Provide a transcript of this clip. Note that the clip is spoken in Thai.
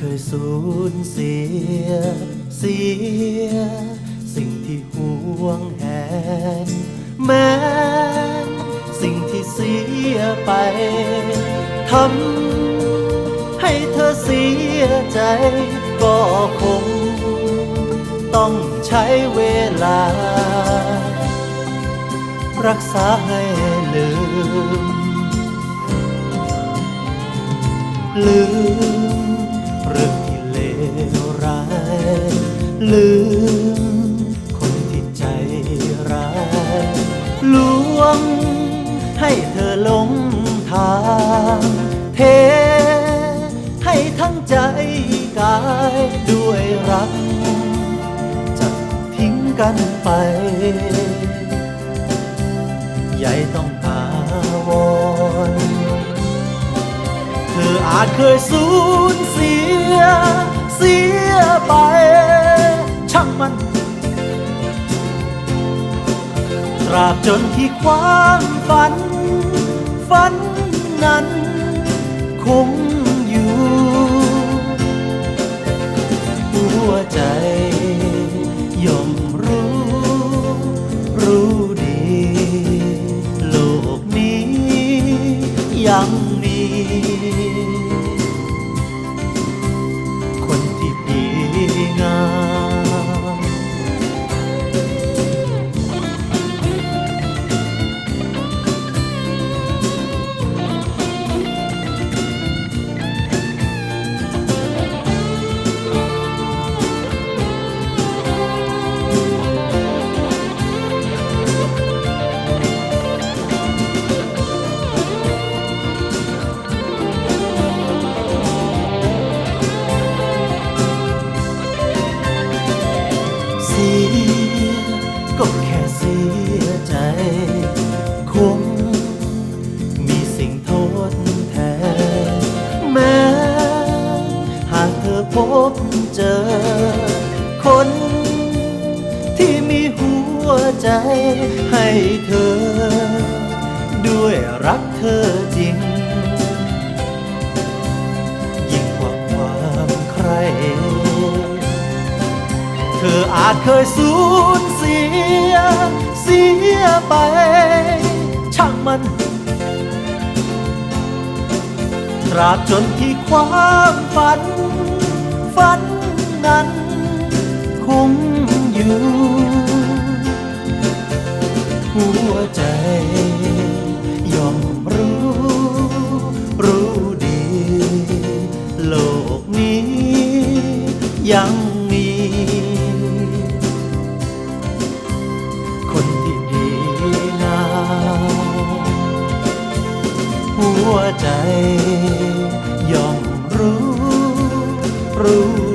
คยสูญเสีย เสีย สิ่งที่ห่วงแหนแม้สิ่งที่เสียไปทำให้เธอเสียใจ ก็คง ต้องใช้เวลา รักษาให้ลืม ลืม คนที่ใจร้ายลวง ให้เธอหลงทาง เท ให้ทั้งใจกายด้วยรักจะทิ้งกันไปใหญ่ต้องอาวรณ์เธออาจเคยสูญเสีย ราบจนที่ความฝัน ฝันนั้น คงอยู่ หัวใจ ยใจ คงมีสิ่งทดแทน แม้ หากเธอพบเจอ คนที่มีหัวใจให้เธอ ด้วยรักเธอจริงยิ่งกว่าความใครเธออาจเคยสูญเสีย สียไป ช่างมัน ตราบจนที่ความฝัน ฝันนั้นคงอยู่ หัวใจ หัวใจยอมรู้ รู้